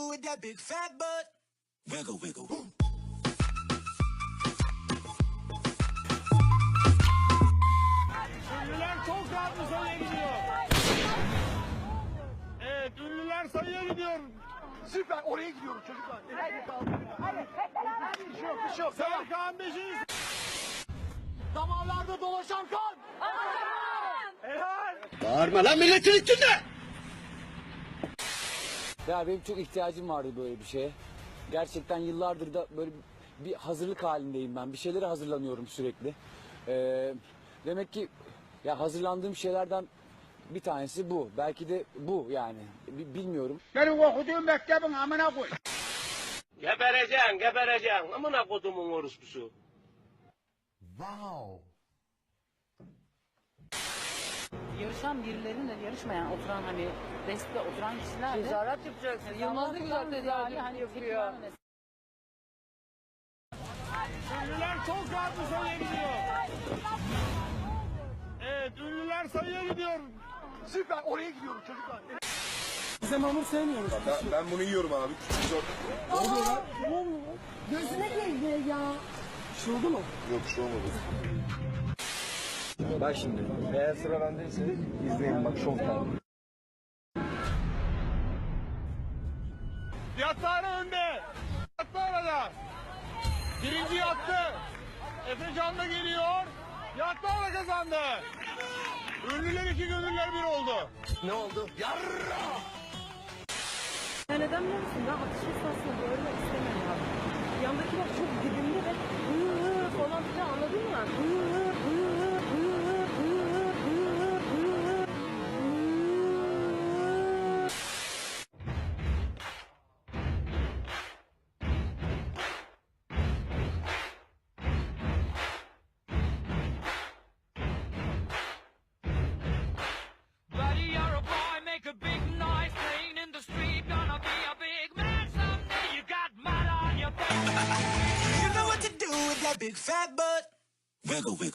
do with that big fat butt? Wiggle, wiggle. Woo. Ünlüler çok rahatlı sayıya gidiyor. Evet, ünlüler sayıya gidiyor. Süper oraya gidiyoruz çocuklar. Nerede kaldı? Bir şey yok bir şey yok. Serkan Beşiği. Damarlarda dolaşan kan. Helal. Bağırma lan milletin içinde. Ya benim çok ihtiyacım vardı böyle bir şeye. Gerçekten yıllardır da böyle bir hazırlık halindeyim ben. Bir şeylere hazırlanıyorum sürekli. Ee, demek ki ya hazırlandığım şeylerden bir tanesi bu. Belki de bu yani. Bi- Bilmiyorum. Benim okuduğum mektebin amına koy. Gebereceksin, gebereceksin. Amına kodumun orospusu. Yarışan birilerinle yarışmayan oturan hani deskte oturan kişilerle tezahürat yapacaksın. Yılmaz da güzel tezahürat hani yapıyor. Ünlüler çok rahatlı sayıya gidiyor. Evet, ünlüler sayıya gidiyor. Süper oraya gidiyoruz çocuklar. Ben bunu yiyorum abi. Küçük zor. Gözüne girdi ya. Yok bir şey olmadı. Bak şimdi eğer sıra bendeyse izleyin bak şov time. Yattara önde. Yattara da. Birinci yattı. Efe Can da geliyor. Yattara kazandı. Ünlüler iki gönüller bir oldu. Ne oldu? Yarra. Ya neden biliyor musun? Ben atış esnasında böyle that big fat butt? Wiggle, wiggle.